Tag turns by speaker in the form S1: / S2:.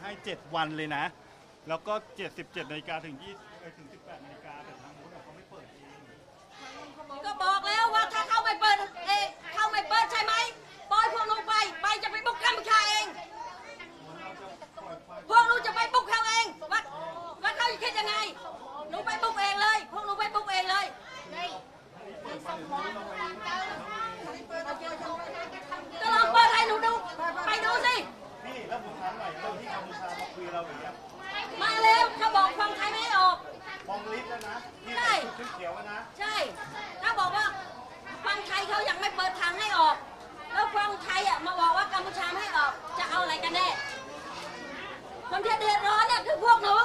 S1: ให้ 7 วันเลยนะ แล้วก็ 77นาฬิกาถึง20เอ้ยถึง 18นาฬิกาแต่ทางนู้นอะเขาไม่เปิดเอง
S2: ก็บอกแล้วว่าถ้าเข้าไม่เปิดเอยเข้าไม่เปิดใช่ไหมปล่อยพวกหนูไปไปจะไปบุกกัมชาเอง พวกหนูจะไปบุกเขาเองว่าว่าเขาจะคิดยังไง หนูไปบุกเองเลย พวกหนูไปบุกเองเลย
S1: ในสมอง เราอย่างเงี้ย
S2: มาแล้วถ้าบอกฟังไทยไม่ออก
S1: มองลิฟต์แล้วนะนี่ใ
S2: ช่
S1: ชุดเขียวแล้วนะ
S2: ใช่ ถ้าบอกว่าฟังไทยเขายังไม่เปิดทางให้ออก แล้วฟังไทยอะมาบอกว่ากัมพูชามให้ออก จะเอาอะไรกันแน่ คนที่เดือดร้อนเนี่ยคือพวกหนู